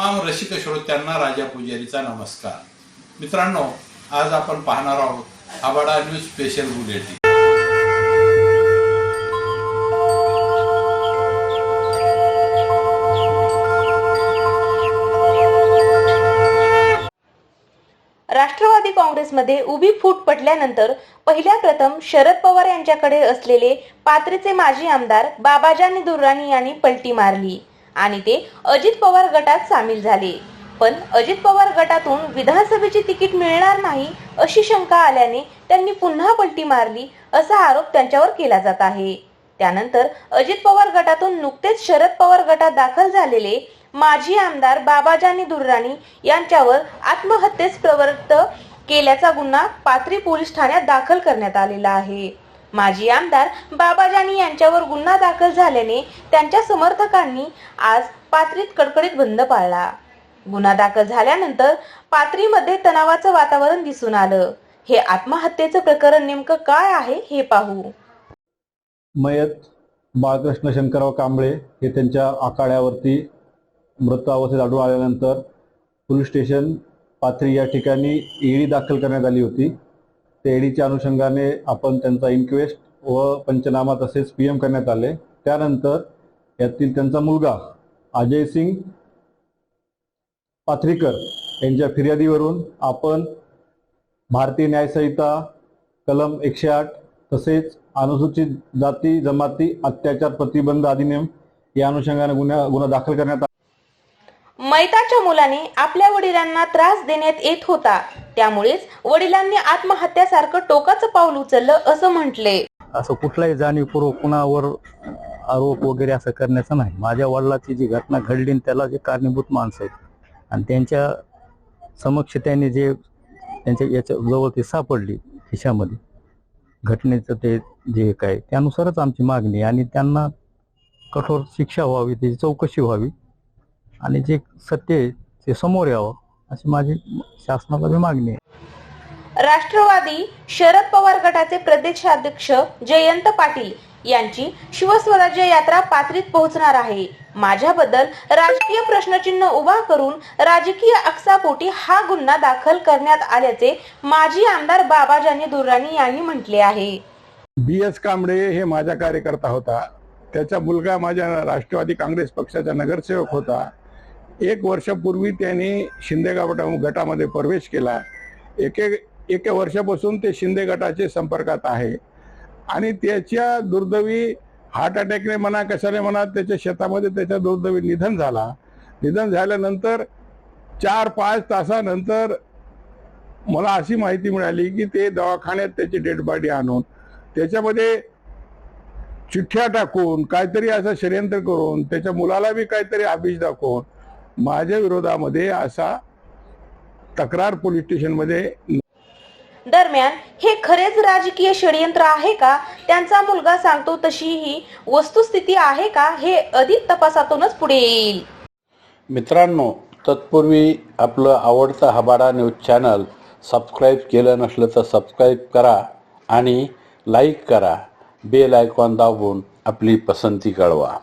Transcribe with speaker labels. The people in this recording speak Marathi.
Speaker 1: रसिक श्रोत्यांना राजा पुजारीचा नमस्कार. मित्रांनो आज आपण पाहणार आहोत आबाडा न्यूज स्पेशल बुलेटिन
Speaker 2: राष्ट्रवादी काँग्रेसमध्ये उभी फूट पडल्यानंतर पहिल्या प्रथम शरद पवार यांच्याकडे असलेले पात्रीचे माजी आमदार बाबाजानी दुर्राणी यांनी पलटी मारली. आणि ते अजित पवार गटात सामील झाले. पण अजित पवार गटातून विधानसभेची तिकीट मिळणार नाही अशी शंका आल्याने त्यांनी पुन्हा पलटी मारली असा आरोप त्यांच्यावर केला जात आहे. त्यानंतर अजित पवार गटातून नुकतेच शरद पवार गटात दाखल झालेले माजी आमदार बाबाजानी दुर्राणी यांच्यावर आत्महत्येस प्रवृत्त केल्याचा गुन्हा पाथरी पोलीस ठाण्यात दाखल करण्यात आलेला आहे. माजी आमदार बाबाजानी यांच्यावर गुन्हा दाखल झाल्याने त्यांच्या समर्थकांनी आज पात्रीत कडकडीत बंद पाळला. गुन्हा दाखल झाल्यानंतर पात्रीमध्ये तणावाचं वातावरण दिसून आलं. हे आत्महत्येचं प्रकरण नेमकं काय आहे हे पाहू.
Speaker 3: मयत बाळकृष्ण शंकरराव कांबळे हे त्यांच्या आखाड्यावरती मृत अवस्थेत आढळून आल्यानंतर पोलीस स्टेशन पाथरी या ठिकाणी ईडी दाखल करण्यात आली होती. ईडीच्या अनुषंगाने आपण त्यांचा इन्क्वेस्ट व पंचनामा तसेच पी एम करण्यात आले. त्यानंतर यातील त्यांचा मुलगा अजय सिंग पाथरीकर यांच्या फिर्यादीवरून आपण भारतीय न्यायसंहिता कलम एकशे आठ तसेच अनुसूचित जाती जमाती अत्याचार प्रतिबंध अधिनियम या अनुषंगाने गुन्हा गुन्हा दाखल करण्यात आला.
Speaker 2: मैताच्या मुलाने आपल्या वडिलांना त्रास देण्यात येत होता. त्यामुळेच वडिलांनी आत्महत्यासारखं टोकाचं पाऊल उचललं असं म्हटले.
Speaker 4: असं कुठलाही जाणीवपूर्वक कुणावर आरोप वगैरे असं करण्याचं नाही. माझ्या वडिलाची जी घटना घडली त्याला जे कारणीभूत माणसं आहेत आणि त्यांच्या समक्ष त्यांनी जे त्यांच्या याच्या जवळ ती सापडली खिशामध्ये घटनेचं ते जे काय त्यानुसारच आमची मागणी आणि त्यांना कठोर शिक्षा व्हावी त्याची चौकशी व्हावी आणि जे सत्य आहे ते समोर यावं. अशी माझी शासनाला मागणी आहे.
Speaker 2: राष्ट्रवादी शरद पवार गटाचे प्रदेशाध्यक्ष जयंत पाटील यांची शिवस्वराज्य यात्रा पाथरीत पोहोचणार आहे. माझ्याबद्दल राजकीय प्रश्नचिन्ह उभा करून राजकीय अक्सापोटी हा गुन्हा दाखल करण्यात आल्याचे माजी आमदार बाबाजानी दुर्राणी यांनी म्हटले आहे.
Speaker 5: बी एस कांबळे हे माझा कार्यकर्ता होता. त्याचा मुलगा माझ्या राष्ट्रवादी काँग्रेस पक्षाचा नगरसेवक होता. एक वर्षापूर्वी त्यांनी शिंदे गटा गटामध्ये प्रवेश केला. एके एके वर्षापासून ते शिंदे गटाचे संपर्कात आहे. आणि त्याच्या दुर्दैवी हार्ट अटॅकने म्हणा कशाने म्हणा त्याच्या शेतामध्ये त्याच्या दुर्दैवी निधन झाला. निधन झाल्यानंतर चार पाच तासानंतर मला अशी माहिती मिळाली की ते दवाखान्यात त्याची डेड बॉडी आणून त्याच्यामध्ये चिठ्ठ्या टाकून काहीतरी असं षडयंत्र करून त्याच्या मुलाला बी काहीतरी आमिष दाखवून माझ्या विरोधामध्ये असा तक्रार पोलीस स्टेशनमध्ये
Speaker 2: दरम्यान हे खरेच राजकीय षडयंत्र आहे का? त्यांचा मुलगा सांगतो तशी ही वस्तुस्थिती आहे का? हे अधिक तपासातूनच पुढे येईल.
Speaker 1: मित्रांनो तत्पूर्वी आपलं आवडतं हबाडा न्यूज चॅनल सबस्क्राईब केलं नसलं तर सबस्क्राईब करा आणि लाईक करा. बेल आयकॉन दाबून आपली पसंती कळवा.